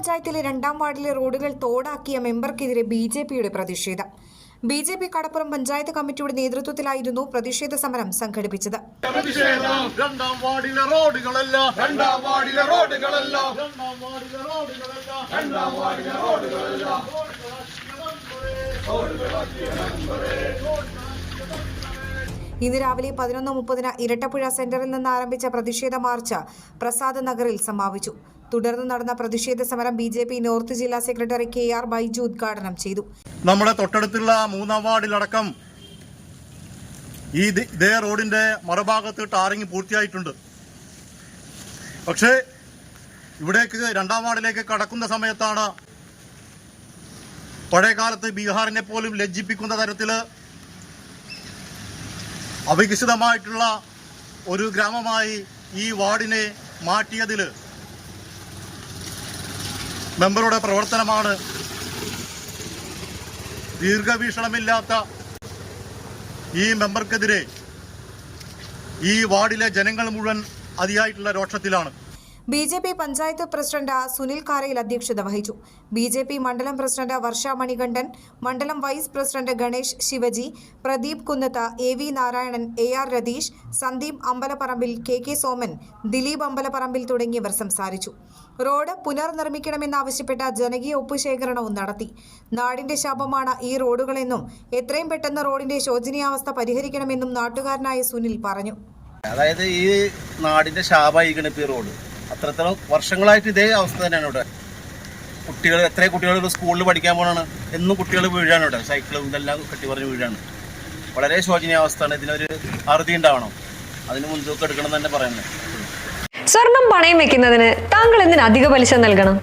പഞ്ചായത്തിലെ രണ്ടാം വാർഡിലെ റോഡുകൾ തോടാക്കിയ മെമ്പർക്കെതിരെ ബി ജെ പിയുടെ പ്രതിഷേധം. B J P Kadappuram panchayat committee നേതൃത്വത്തിലായിരുന്നു പ്രതിഷേധ സമരം സംഘടിപ്പിച്ചത്. രണ്ടാം വാർഡിലെ റോഡുകളല്ല. രണ്ടാം വാർഡിലെ റോഡുകളല്ല. രണ്ടാം വാർഡിലെ റോഡുകളല്ല. രണ്ടാം വാർഡിലെ റോഡുകളല്ല. ഇന്ന് രാവിലെ പതിനൊന്ന് മുപ്പതിന് ഇരട്ടപ്പുഴ സെന്ററിൽ നിന്ന് ആരംഭിച്ച പ്രതിഷേധ മാർച്ച് പ്രസാദ് നഗറിൽ സമാപിച്ചു. തുടർന്ന് നടന്ന പ്രതിഷേധ സമരം ബി ജെ പി നോർത്ത് ജില്ലാ സെക്രട്ടറി കെ ആർ ബൈജു ഉദ്ഘാടനം ചെയ്തു. നമ്മുടെ തൊട്ടടുത്തുള്ള മൂന്നാം വാർഡിലടക്കം ഈ ഇതേ റോഡിന്റെ മറുഭാഗത്ത് ടാറിങ് പൂർത്തിയായിട്ടുണ്ട്. പക്ഷേ ഇവിടേക്ക് രണ്ടാം വാർഡിലേക്ക് കടക്കുന്ന സമയത്താണ് പഴയ കാലത്ത് ബീഹാറിനെ പോലും ലജ്ജിപ്പിക്കുന്ന തരത്തിൽ അവികസിതമായിട്ടുള്ള ഒരു ഗ്രാമമായി ഈ വാർഡിനെ മാറ്റിയതിൽ മെമ്പറുടെ പ്രവർത്തനമാണ്. ദീർഘവീക്ഷണമില്ലാത്ത ഈ മെമ്പർക്കെതിരെ ഈ വാർഡിലെ ജനങ്ങൾ മുഴുവൻ അതിയായിട്ടുള്ള രോഷത്തിലാണ്. B J P panchayat president Sunil Karayil അധ്യക്ഷത വഹിച്ചു. ബി ജെ പി മണ്ഡലം പ്രസിഡന്റ് വർഷ മണികണ്ഠൻ മണ്ഡലം vice president Ganesh Shivaji Pradeep Kunnath A V Narayanan A R Ratheesh Sandeep Ambalaparambil K K Soman Dileep Ambalaparambil തുടങ്ങിയവർ സംസാരിച്ചു. റോഡ് പുനർനിർമ്മിക്കണമെന്നാവശ്യപ്പെട്ട ജനകീയ ഒപ്പുശേഖരണവും നടത്തി. നാടിന്റെ ശാപമാണ് ഈ റോഡുകളെന്നും എത്രയും പെട്ടെന്ന് റോഡിന്റെ ശോചനീയാവസ്ഥ പരിഹരിക്കണമെന്നും നാട്ടുകാരനായ സുനിൽ പറഞ്ഞു. അതായത് ഈ നാടിന്റെ ശാപമായിരിക്കണം ഈ റോഡ്. അത്രത്തോളം വർഷങ്ങളായിട്ട് ഇതേ അവസ്ഥ തന്നെയാണ് ഇവിടെ. കുട്ടികൾ എത്ര കുട്ടികൾ സ്കൂളിൽ പഠിക്കാൻ പോകണാണ് എന്നും കുട്ടികൾ വീഴാണ് ഇവിടെ. സൈക്കിളും ഇതെല്ലാം കെട്ടി പറഞ്ഞ് വീഴാണ്. വളരെ ശോചനീയാവസ്ഥയാണ് ഇതിനൊരു അറുതി ഉണ്ടാവണം. അതിന് മുൻതൂക്കം എടുക്കണം തന്നെ പറയുന്നത്. സ്വർണം പണയം വെക്കുന്നതിന് താങ്കൾ എന്തിന് അധിക പലിശ നൽകണം?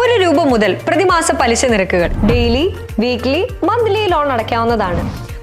ഒരു രൂപ മുതൽ പ്രതിമാസ പലിശ നിരക്കുകൾ ഡെയിലി വീക്ക്ലി മന്ത്ലി ലോൺ അടയ്ക്കാവുന്നതാണ്.